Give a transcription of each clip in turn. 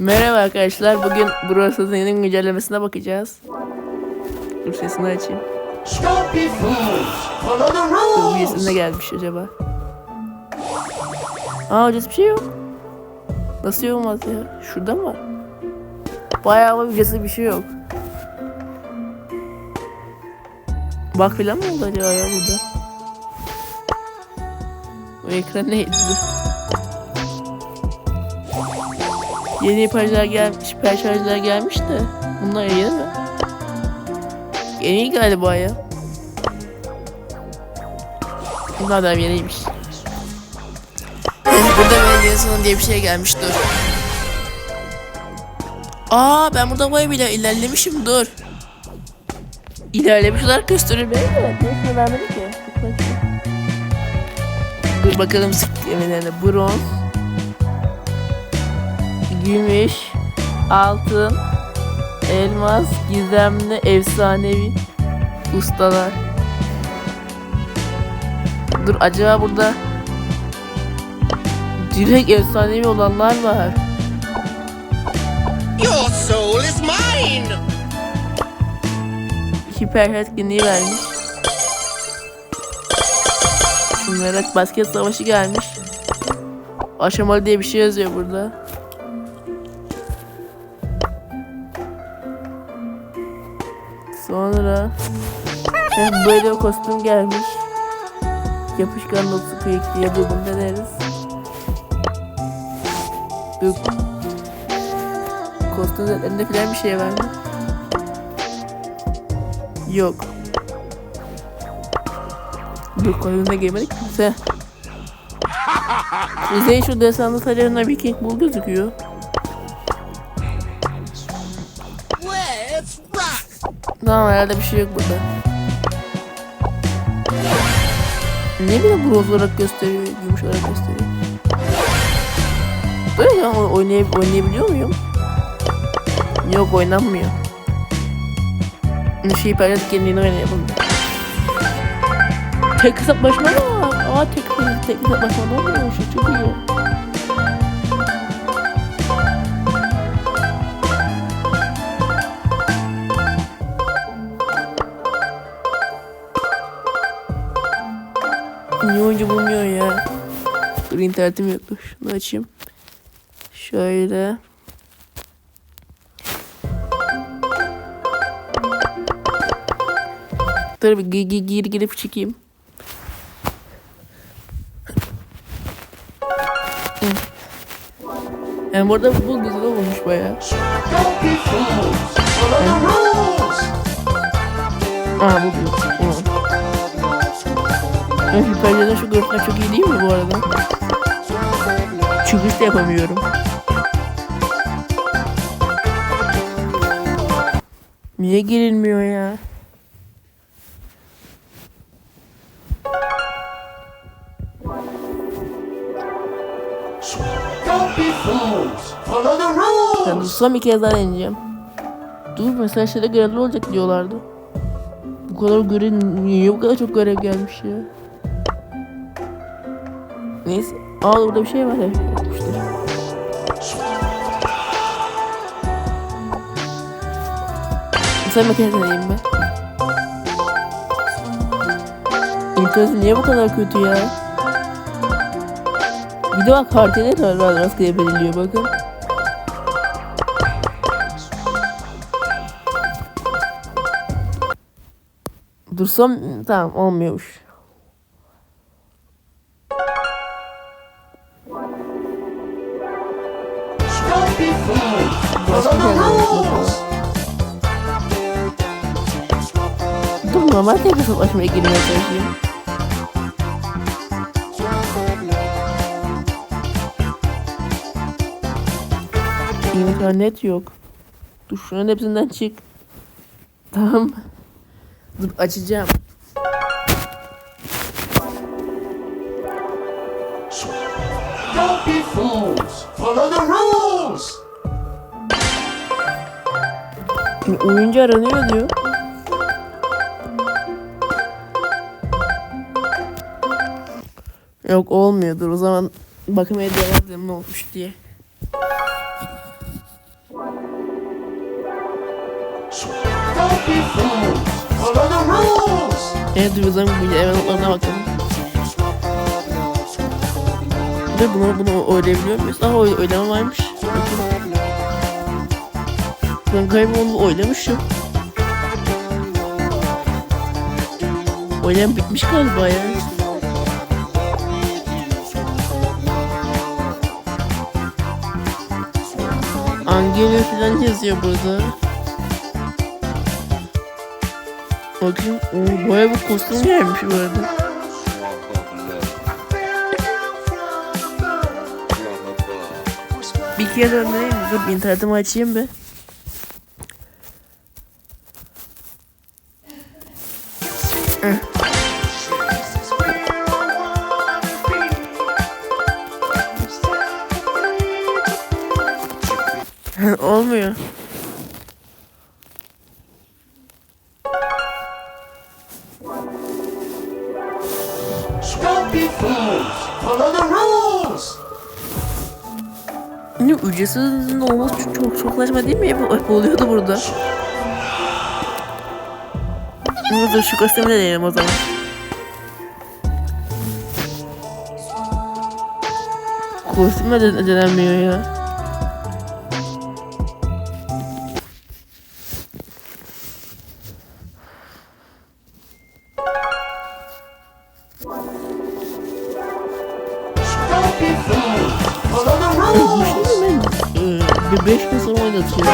Merhaba arkadaşlar. Bugün Brosa'nın yeni güncellemesine bakacağız. Dur sesini açayım. Dur ne gelmiş acaba? Aa hocası bir şey yok. Nasıl olmaz ya? Şurada mı? Bayağı ama hocası bir şey yok. Bak filan mı oldu acaba ya burada? Bu ekran neydi? Yeni parçalar gelmiş, parçalar gelmiş de bunlar yeni mi? Yeni galiba ya. Bunlar da yeniymiş. Burada belediye sonu diye bir şey gelmiş dur. Aa ben burada bayağı bile ilerlemişim dur. İlerlemiş olarak gösteriyor beni de. Neyse ki. Dur bakalım sıklemelerine. Bronz. Gümüş. Altın. Elmas. Gizemli. Efsanevi. Ustalar. Dur acaba burada direkt efsanevi olanlar var. Your soul is mine. Hiper etkinliği vermiş. Şunlara basket savaşı gelmiş. Aşamalı diye bir şey yazıyor burada. Sonra Heh, böyle kostüm gelmiş. Yapışkan notu kıyık diye bugün deneriz. Dur. Kostüm üzerinde filan bir şey var mı? Yok. Dur koyunda giymedik kimse. Bize şu desenli saçlarına bir king bul gözüküyor. Tamam herhalde bir şey yok burada. Ne bileyim bronz olarak gösteriyor, gümüş olarak gösteriyor. Böyle ya oynay oynayabiliyor muyum? Yok oynanmıyor. Şey perdet kendini oynayalım. Tek hesaplaşma var. Aa tek, tek hesaplaşma da oluyormuş. Çok iyi. Oyuncu bulmuyor ya? Dur internetim yoktu. Şunu açayım. Şöyle. Dur bir gi- gi- gir girip çıkayım. Yani burada bu güzel olmuş baya. Aa bu güzel. Hyper'den şu görüntüler çok iyi değil mi bu arada? Çıkış da yapamıyorum. Niye girilmiyor ya? Ben son bir kez daha deneyeceğim. Dur mesela şeyde görevli olacak diyorlardı. Bu kadar görev niye bu kadar çok görev gelmiş ya? Neyse. Aa burada bir şey var ya. Yapmıştır. Sen kez deneyeyim ben. İnternet niye bu kadar kötü ya? Bir de bak da var rastgele belirliyor bakın. Dursam tamam olmuyormuş. Dur normal tek hesaplaşmaya girmeye çalışayım. İnternet yok. Dur hepsinden çık. Tamam. Dur açacağım. Don't be fools. Follow the rules. Oyuncu aranıyor diyor. Yok olmuyordur o zaman bakmaya devam ne olmuş diye. Evet o zaman bu evlatlarına bakalım. Ve bunu bunu oylayabiliyor muyuz? Aha oylama varmış. Bakın. Ben kaybolu oynamışım. Oylama bitmiş galiba ya. Angelo falan yazıyor burada. Bakayım. Oo, bayağı bir kostüm gelmiş bu arada. Bir kere döndüreyim? Dur internetimi açayım bir. Olmuyor. Be fools. Follow the rules. Ne ücretsiz olması çok çok, çok saçma değil mi? Hep, hep oluyordu burada. Dur şu kostümü de deneyelim o zaman. Kostüm de den- denenmiyor ya. 5 gün sonra.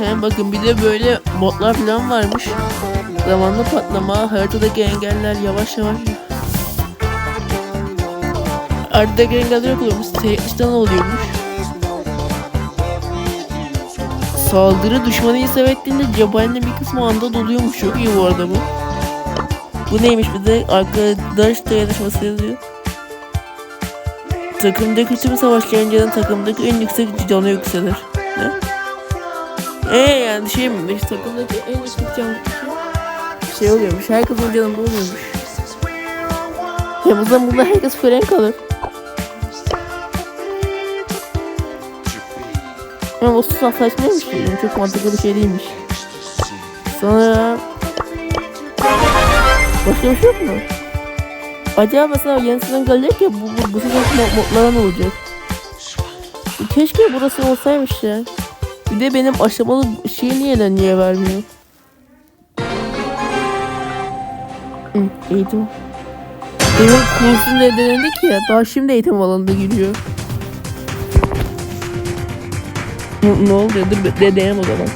He bakın bir de böyle modlar falan varmış. Zamanlı patlama, haritadaki engeller yavaş yavaş Haritadaki engeller yok oluyormuş, seyirciden oluyormuş. Saldırı düşmanı isabet ettiğinde cephanenin bir kısmı anda doluyormuş. Çok iyi bu arada bu. Bu neymiş bir de arkadaş dayanışması yazıyor. Takımdaki tüm savaşçıların takımdaki en yüksek canı yükselir. Ne? Ee yani şey mi? İşte takımdaki en yüksek canı şey, oluyormuş. Herkesin. Hem o zaman burada herkes fren kalır. Ama o susaf saçmaymış ki. Yani çok mantıklı bir şey değilmiş. Sonra... Başka bir şey yok mu? Acaba mesela yeni sezon gelecek ya bu, bu, bu sezon mod, modlara ne olacak? Keşke burası olsaymış ya. Bir de benim aşamalı şeyi niye niye vermiyor? Hı, eğitim. Benim kursum da denedik ya. Daha şimdi eğitim alanında giriyor. Ne, ne oldu? Dur bir deneyim o zaman.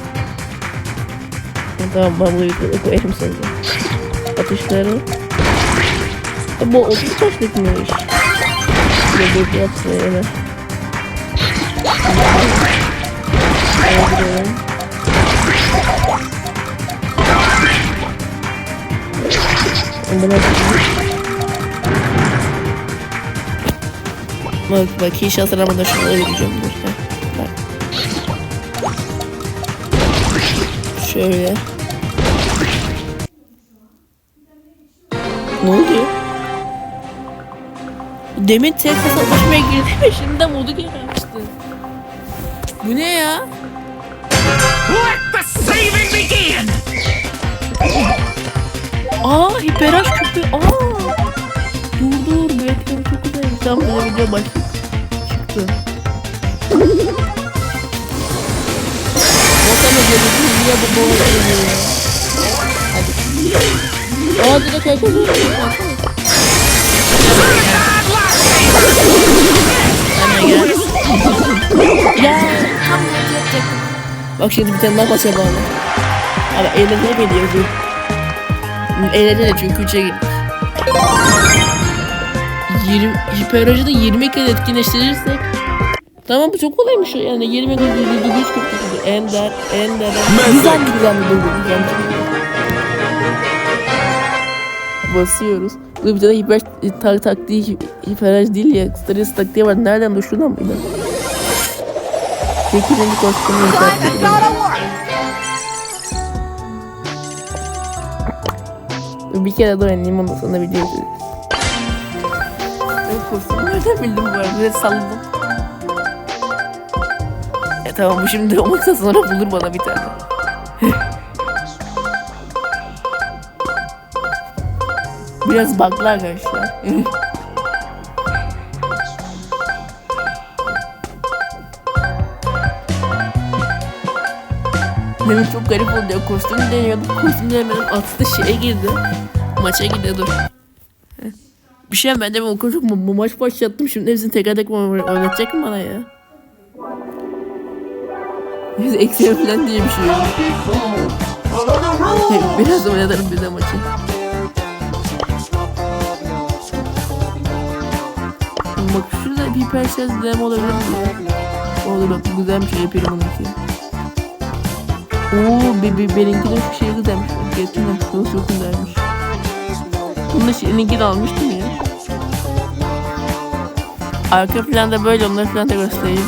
Tamam ben bunu yukarı koyayım sonra. Atışları. Bu 30 taşlıkmış. De yapsın öyle. Öldürelim. Bak bak hiç hatırlamadan şunu öldüreceğim dur. Bak. Şöyle. Ne oluyor? Demin tek hesaplaşmaya girdim ve şimdi de modu açtı. Bu ne ya? Let the saving begin! Aa hiperaj küpü. Aa. Dur dur bu etken çok güzelmiş. Tam böyle video başlık çıktı. Bakalım gözüküyor niye bu ya. Hadi. Aa direkt herkes Gel. Bak şimdi bir tane daha maça bağlı. Ama eğlenceli geliyor bu. Eğlenceli çünkü 3'e gittik. 20, hiperajı da 20 kez etkinleştirirsek Tamam bu çok kolaymış yani 20 kez yüzde güç kurtuldu. Ender, Ender, güzel bir güzel bir. Güzel Basıyoruz. Bu bir tane hiper tak taktiği hi- hiperaj değil ya. Staris taktiği var. Nereden düştüğünden mıydı? Çekilin kostümü yükselttik. Bir kere de oynayayım ondan sonra video izleriz. Ben kostümü nereden bildim bu arada? Salladım. Evet tamam şimdi olmazsa sonra bulur bana bir tane. Biraz baklı arkadaşlar. Benim çok garip oluyor. Kostüm deniyordum. Kostüm denemedim. Atlı şeye girdi. Maça girdi dur. Bir şey ben de o çocuk mu maç başlattım. Şimdi hepsini teker teker oynatacak mı bana ya? Biz eksiğe falan diye bir şey yok. Biraz oynatırım bir de maçı. Bak şurada bir hipersel demo olabilir mi? Olur bak bu güzel bir şey yapıyorum onunki. Oo be, be, benimki de şu şey güzelmiş. Gerçekten çok çok güzelmiş. Bunu da şeyinki de almıştım ya. Arka planda böyle onları falan da göstereyim.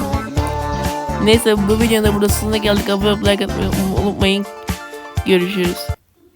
Neyse bu videonun da burada sonuna geldik. Abone olup like atmayı unutmayın. Görüşürüz.